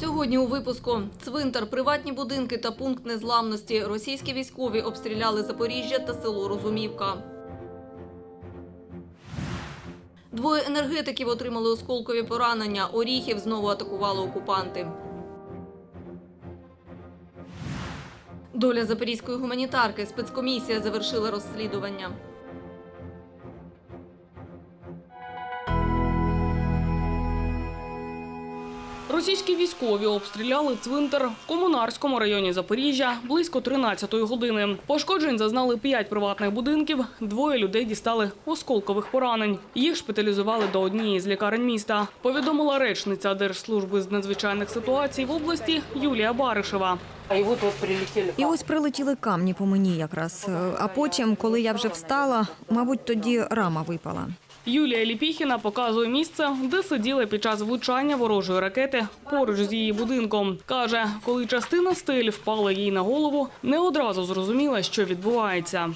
Сьогодні у випуску цвинтар, приватні будинки та пункт незламності. Російські військові обстріляли Запоріжжя та село Розумівка. Двоє енергетиків отримали осколкові поранення. Оріхів знову атакували окупанти. Доля запорізької гуманітарки. Спецкомісія завершила розслідування. Російські військові обстріляли цвинтар в комунарському районі Запоріжжя близько 13-ї години. Пошкоджень зазнали п'ять приватних будинків. Двоє людей дістали осколкових поранень. Їх шпиталізували до однієї з лікарень міста. Повідомила речниця Держслужби з надзвичайних ситуацій в області Юлія Баришева. І ось прилетіли камні по мені якраз. Е, А потім, коли я вже встала, мабуть, тоді рама випала. Юлія Ліпіхіна показує місце, де сиділа під час влучання ворожої ракети поруч з її будинком. Каже, коли частина стель впала їй на голову, не одразу зрозуміла, що відбувається.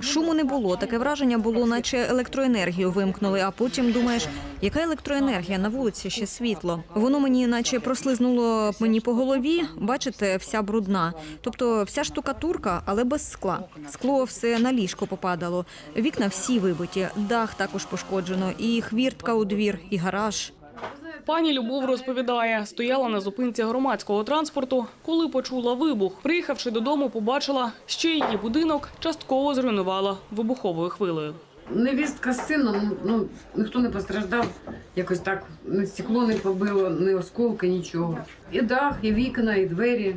Шуму не було. Таке враження було, наче електроенергію вимкнули. А потім думаєш, яка електроенергія на вулиці ще світло. Воно мені, наче прослизнуло мені по голові. Бачите, вся брудна. Тобто вся штукатурка, але без скла. Скло все на ліжко попадало. Вікна всі вибиті, дах також пошкоджено, і хвіртка у двір, і гараж. Пані Любов розповідає, стояла на зупинці громадського транспорту, коли почула вибух. Приїхавши додому, побачила, що її будинок частково зруйнувала вибуховою хвилею. Невістка з сином, ну ніхто не постраждав. Якось так ні стекло не побило, ні осколки, нічого. І дах, і вікна, і двері,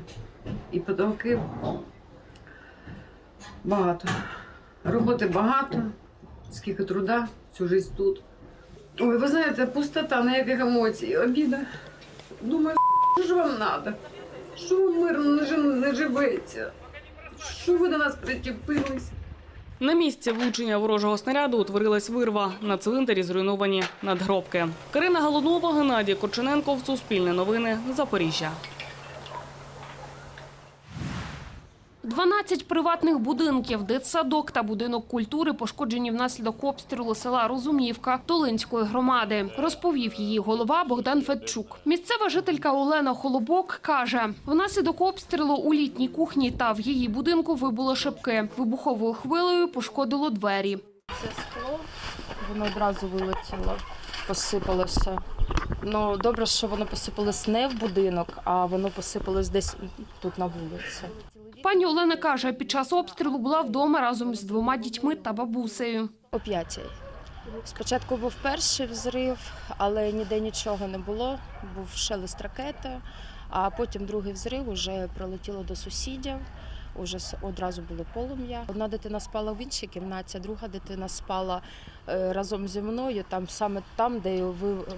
і потолки. Багато. Роботи багато, скільки труда, всю життя тут. Ой, ви знаєте, пустота, ніяких емоцій, обіда. Думаю, що ж вам треба? Що ви мирно не, жи- не живеться? Що ви до нас причепились? На місці влучення ворожого снаряду утворилась вирва. На цвинтарі зруйновані надгробки. Карина Голунова, Геннадій Корчененко. Суспільне новини. Запоріжжя. 12 приватних будинків, дитсадок та будинок культури пошкоджені внаслідок обстрілу села Розумівка Толинської громади, розповів її голова Богдан Федчук. Місцева жителька Олена Холобок каже, внаслідок обстрілу у літній кухні та в її будинку вибуло шибки. Вибуховою хвилею пошкодило двері. Це скло, воно одразу вилетіло, посипалося. Ну, добре, що воно посипалось не в будинок, а воно посипалось десь тут на вулиці. Пані Олена каже, під час обстрілу була вдома разом з двома дітьми та бабусею. О п'ятій. Спочатку був перший взрив, але ніде нічого не було. Був шелест ракети, а потім другий взрив уже прилетіло до сусідів. Уже одразу було полум'я. Одна дитина спала в іншій кімнаті, друга дитина спала е, разом зі мною, там саме там, де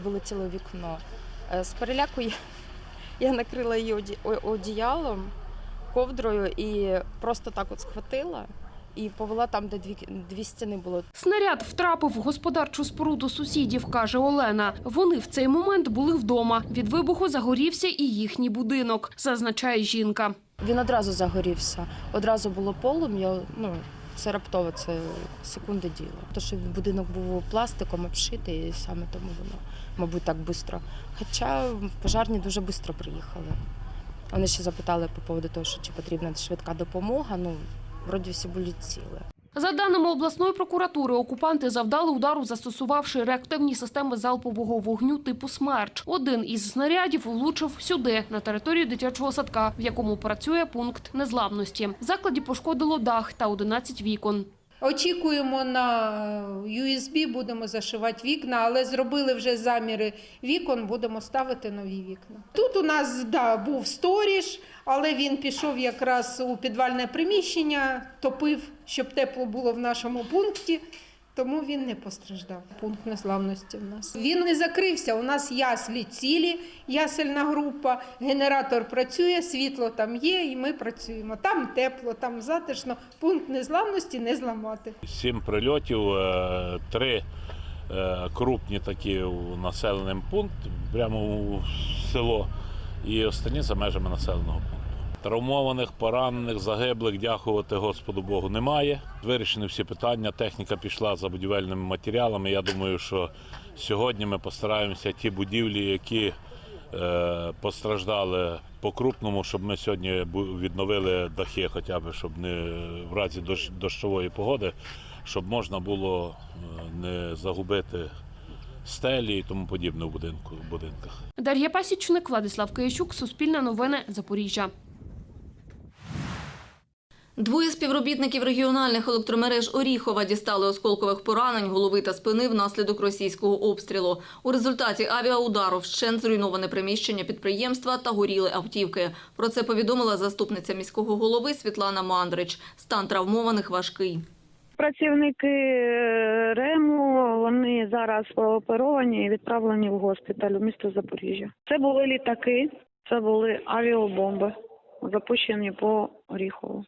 вилетіло вікно. Е, З переляку я накрила її одіялом, ковдрою і просто так от схватила і повела там, де дві, дві стіни було. Снаряд втрапив в господарчу споруду сусідів, каже Олена. Вони в цей момент були вдома. Від вибуху загорівся і їхній будинок, зазначає жінка. Він одразу загорівся. Одразу було полум'я. Ну це раптово, це секунди діло. То, що будинок був пластиком обшитий, і саме тому воно, мабуть, так швидко. Хоча пожарні дуже швидко приїхали. Вони ще запитали по поводу того, що чи потрібна швидка допомога. Ну, вроді всі були ціли. За даними обласної прокуратури, окупанти завдали удару, застосувавши реактивні системи залпового вогню типу «Смерч». Один із снарядів влучив сюди, на територію дитячого садка, в якому працює пункт незламності. В закладі пошкодило дах та 11 вікон. Очікуємо на USB, будемо зашивати вікна, але зробили вже заміри вікон, будемо ставити нові вікна. Тут у нас да, був сторіж, але він пішов якраз у підвальне приміщення, топив, щоб тепло було в нашому пункті. Тому він не постраждав. Пункт незламності в нас. Він не закрився. У нас яслі цілі, ясельна група. Генератор працює, світло там є, і ми працюємо. Там тепло, там затишно. Пункт незламності не зламати. Сім прильотів, е, три е, крупні такі у населений пункт, прямо у село, і останні за межами населеного пункту. Травмованих, поранених, загиблих, дякувати Господу Богу, немає. Вирішені всі питання. Техніка пішла за будівельними матеріалами. Я думаю, що сьогодні ми постараємося ті будівлі, які Е, Постраждали по-крупному, щоб ми сьогодні відновили дахи, хоча б, щоб не в разі дощ- дощової погоди, щоб можна було е, не загубити стелі і тому подібне в будинку, в будинках. Дар'я Пасічник, Владислав Киящук, Суспільне новини, Запоріжжя. Двоє співробітників регіональних електромереж Оріхова дістали осколкових поранень голови та спини внаслідок російського обстрілу. У результаті авіаудару вщент зруйноване приміщення підприємства та горіли автівки. Про це повідомила заступниця міського голови Світлана Мандрич. Стан травмованих важкий. Працівники е, РЕМу вони зараз прооперовані і відправлені в госпіталь у місто Запоріжжя. Це були літаки, це були авіабомби, запущені по Оріхову.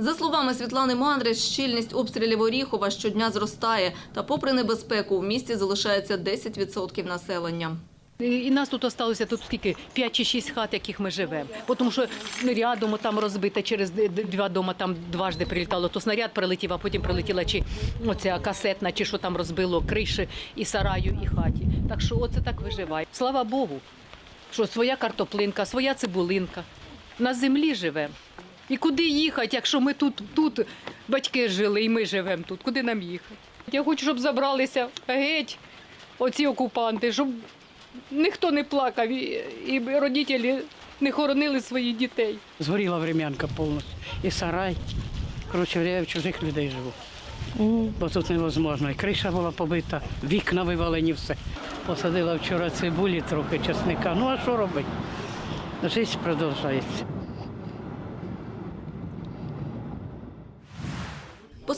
За словами Світлани Мандрич, щільність обстрілів Оріхова щодня зростає. Та попри небезпеку, в місті залишається 10% населення. І нас тут осталося тут скільки 5 чи 6 хат, яких ми живемо. Тому що снарядом там розбите через два дома там дважди прилітало. То снаряд прилетів, а потім прилетіла чи оця касетна, чи що там розбило криші і сараю, і хаті. Так що оце так виживає. Слава Богу, що своя картоплинка, своя цибулинка. На землі живемо. І куди їхати, якщо ми тут, тут батьки жили, і ми живемо тут. Куди нам їхати? Я хочу, щоб забралися геть оці окупанти, щоб ніхто не плакав і, і родителі не хоронили своїх дітей. Згоріла врем'янка повністю. І сарай. Коротше, я в чужих людей живу. Бо тут невозможно. І криша була побита, вікна вивалені, все. Посадила вчора цибулі, трохи чесника. Ну а що робити? Життя продовжується.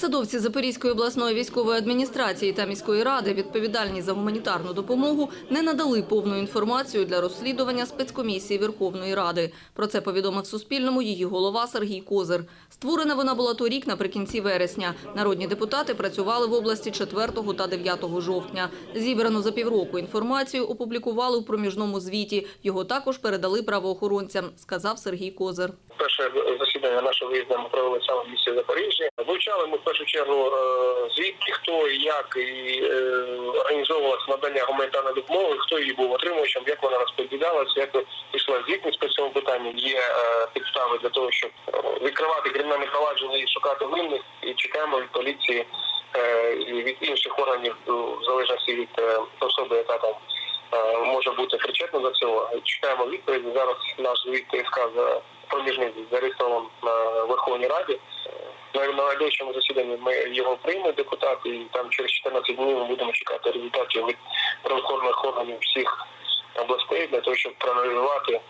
Посадовці Запорізької обласної військової адміністрації та міської ради, відповідальні за гуманітарну допомогу, не надали повну інформацію для розслідування спецкомісії Верховної Ради. Про це повідомив Суспільному її голова Сергій Козир. Створена вона була торік наприкінці вересня. Народні депутати працювали в області 4 та 9 жовтня. Зібрану за півроку інформацію опублікували у проміжному звіті. Його також передали правоохоронцям, сказав Сергій Козир. Перше засідання нашого виїзду ми провели саме в місті Запоріжжя. Вивчали ми в першу чергу е, звідки, хто і як і е, організовувалося надання гуманітарної допомоги, хто її був отримувачем, як вона розподілялася, як пішла звітність по цьому питанню. Є е, підстави для того, щоб відкривати кримінальне провадження і шукати винних. І чекаємо від поліції і від інших органів, в залежності від особи, яка там може бути причетна до цього. Чекаємо відповіді. Зараз наш звіт ТСК за проміжний зареєстрований на Верховній Раді. На на найближчому засіданні ми його приймемо депутати, і там через 14 днів ми будемо чекати результатів від правоохоронних органів всіх областей для того, щоб проаналізувати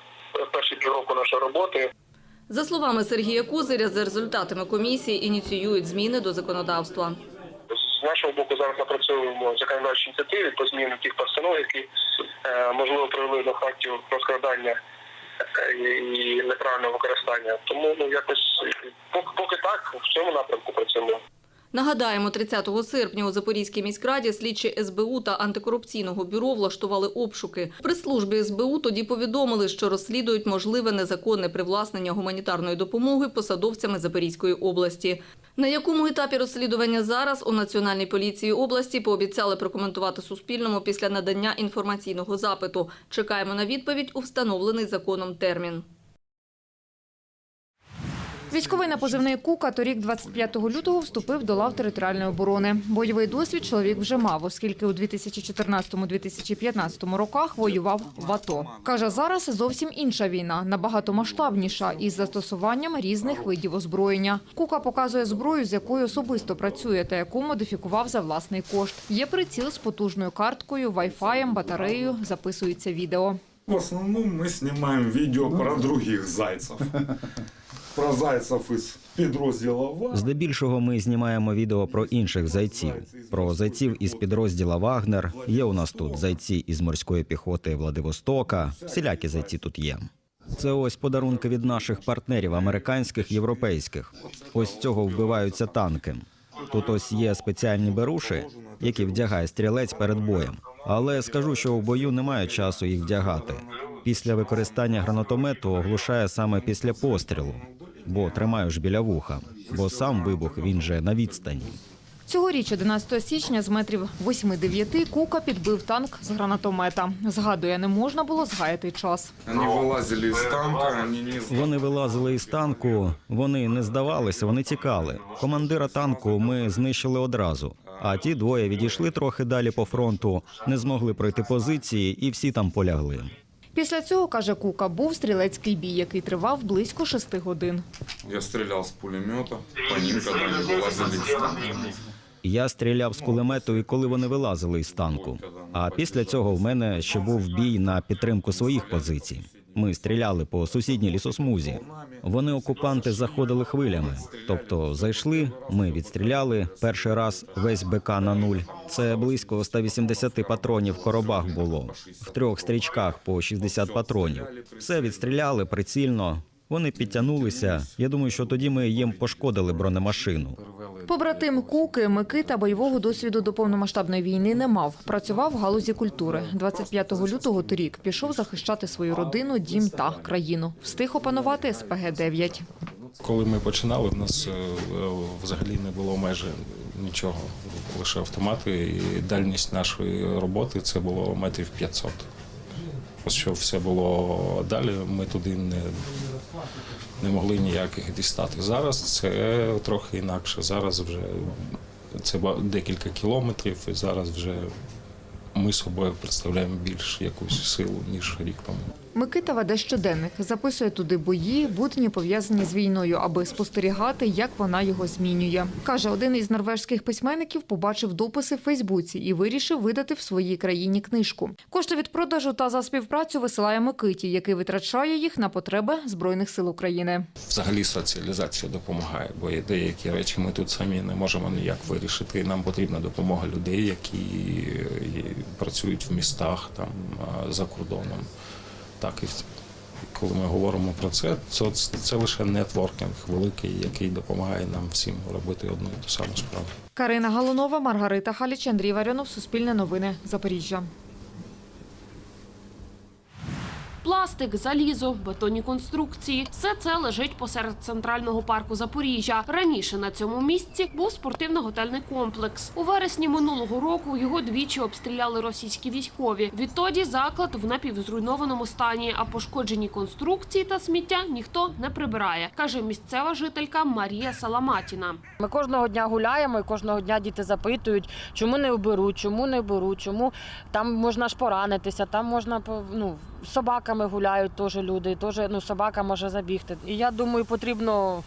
перші півроку нашої роботи, За словами Сергія Козиря, за результатами комісії ініціюють зміни до законодавства. з нашого боку зараз напрацьовуємо законодавчі ініціативи по зміні тих постанов, які е, можливо привели до фактів розкрадання е, і неправильного використання. Тому ну якось е, поки так в цьому напрямку працюємо. Нагадаємо, 30 серпня у Запорізькій міськраді слідчі СБУ та антикорупційного бюро влаштували обшуки. При службі СБУ тоді повідомили, що розслідують можливе незаконне привласнення гуманітарної допомоги посадовцями Запорізької області. На якому етапі розслідування зараз у Національній поліції області пообіцяли прокоментувати Суспільному після надання інформаційного запиту. Чекаємо на відповідь у встановлений законом термін. Військовий на позивний Кука торік, 25 лютого, вступив до лав територіальної оборони. Бойовий досвід чоловік вже мав, оскільки у 2014-2015 роках воював в АТО. Каже, зараз зовсім інша війна, набагато масштабніша, із застосуванням різних видів озброєння. Кука показує зброю, з якою особисто працює та яку модифікував за власний кошт. Є приціл з потужною карткою, вайфаєм, батареєю, записується відео. В основном мы снимаем видео про других зайцев. Про зайцев із підрозділу. Здебільшого ми знімаємо відео про інших зайців, про зайців із підрозділа Вагнер. Є у нас тут зайці із морської піхоти Владивостока. Всілякі зайці тут є. Це ось подарунки від наших партнерів, американських, європейських. Ось цього вбиваються танки. Тут ось є спеціальні беруші, які вдягає стрілець перед боєм. Але скажу, що в бою немає часу їх вдягати. Після використання гранатомету оглушає саме після пострілу, бо тримаю ж біля вуха, бо сам вибух він же на відстані. Цьогоріч, 11 січня, з метрів 8-9 Кука підбив танк з гранатомета. Згадує, не можна було згаяти час. Они вылазили из танка. Вони вилазили із танку, вони не здавалися, вони тікали. Командира танку ми знищили одразу. А ті двоє відійшли трохи далі по фронту, не змогли пройти позиції, і всі там полягли. Після цього, каже Кука, був стрілецький бій, який тривав близько шести годин. Я стріляв з пулемета по ним, когда они вылазили из танка. Я стріляв з кулемету, і коли вони вилазили із танку. А після цього в мене ще був бій на підтримку своїх позицій. Ми стріляли по сусідній лісосмузі. Вони окупанти заходили хвилями. Тобто зайшли, ми відстріляли перший раз весь БК на нуль. Це близько 180 патронів в коробах було в трьох стрічках по 60 патронів. Все відстріляли прицільно. Вони підтягнулися. Я думаю, що тоді ми їм пошкодили бронемашину. Побратим Куки Микита бойового досвіду до повномасштабної війни не мав. Працював в галузі культури. 25 лютого торік пішов захищати свою родину, дім та країну. Встиг опанувати СПГ-9. Коли ми починали, в нас е, взагалі не було майже нічого, лише автомати. І дальність нашої роботи це було метрів 500. Що все було далі, ми туди не, не могли ніяких дістати. Зараз це трохи інакше. Зараз вже це декілька кілометрів, і зараз вже ми собою представляємо більш якусь силу, ніж рік тому. Микита веде щоденник, записує туди бої, будні пов'язані з війною, аби спостерігати, як вона його змінює. Каже, один із норвежських письменників побачив дописи в Фейсбуці і вирішив видати в своїй країні книжку. Кошти від продажу та за співпрацю висилає Микиті, який витрачає їх на потреби збройних сил України. Взагалі соціалізація допомагає, бо деякі речі ми тут самі не можемо ніяк вирішити. Нам потрібна допомога людей, які е, працюють в містах там за кордоном. Так і коли ми говоримо про це, це, це лише нетворкінг великий, який допомагає нам всім робити одну і ту саму справу. Карина Галунова, Маргарита Халіч, Андрій Варіонов, Суспільне новини, Запоріжжя. Пластик, залізо, бетонні конструкції – все це лежить посеред центрального парку Запоріжжя. Раніше на цьому місці був спортивно-готельний комплекс. У вересні минулого року його двічі обстріляли російські військові. Відтоді заклад в напівзруйнованому стані, а пошкоджені конструкції та сміття ніхто не прибирає, каже місцева жителька Марія Саламатіна. Ми кожного дня гуляємо, і кожного дня діти запитують, чому не оберуть, чому не беруть, чому там можна ж поранитися, там можна ну, собаками гуляють теж люди, теж ну, собака може забігти. І я думаю, потрібно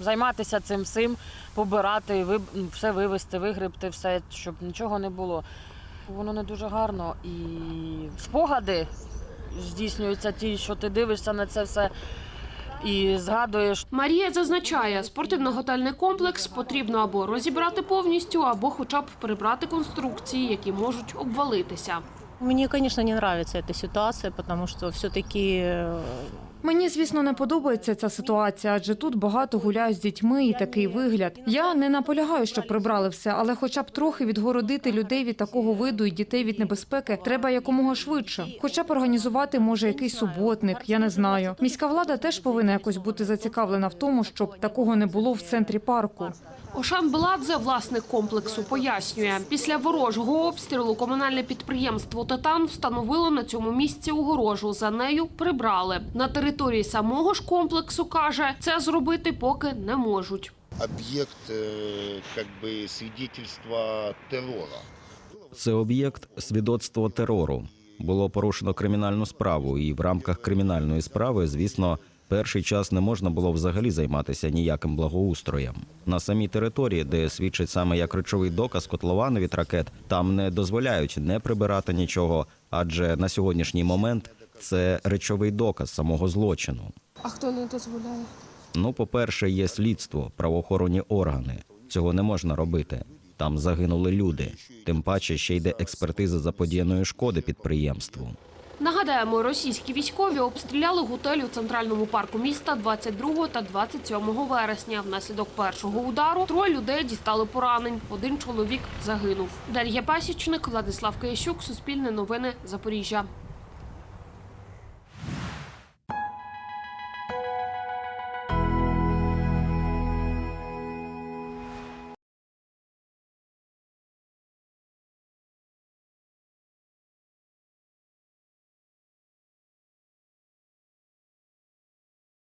займатися цим всім, побирати, ви- ну, все вивезти, вигребти, все, щоб нічого не було. Воно не дуже гарно. І спогади здійснюються ті, що ти дивишся на це все і згадуєш. Марія зазначає, спортивно-готельний комплекс потрібно або розібрати повністю, або хоча б прибрати конструкції, які можуть обвалитися. Мне, конечно, не нравится эта ситуация, потому что все-таки Мені, звісно, не подобається ця ситуація, адже тут багато гуляють з дітьми і такий вигляд. Я не наполягаю, щоб прибрали все, але хоча б трохи відгородити людей від такого виду і дітей від небезпеки треба якомога швидше. Хоча б організувати може якийсь суботник, я не знаю. Міська влада теж повинна якось бути зацікавлена в тому, щоб такого не було в центрі парку. Ошан Беладзе, власник комплексу, пояснює, після ворожого обстрілу комунальне підприємство «Титан» встановило на цьому місці огорожу. За нею прибрали. На території самого ж комплексу, каже, це зробити поки не можуть. объект э, как бы свидетельства террора. Це об'єкт свідоцтво терору. Було порушено кримінальну справу, і в рамках кримінальної справи, звісно, перший час не можна було взагалі займатися ніяким благоустроєм. На самій території, де свідчить саме як речовий доказ котловани від ракет, там не дозволяють не прибирати нічого, адже на сьогоднішній момент це речовий доказ самого злочину. А хто не дозволяє? Ну, по-перше, є слідство, правоохоронні органи. Цього не можна робити. Там загинули люди. Тим паче ще йде експертиза заподіяної шкоди підприємству. Нагадаємо, російські військові обстріляли готель у центральному парку міста 22 та 27 вересня. Внаслідок першого удару троє людей дістали поранень. Один чоловік загинув. Дар'я Пасічник, Владислав Киящук, Суспільне новини, Запоріжжя.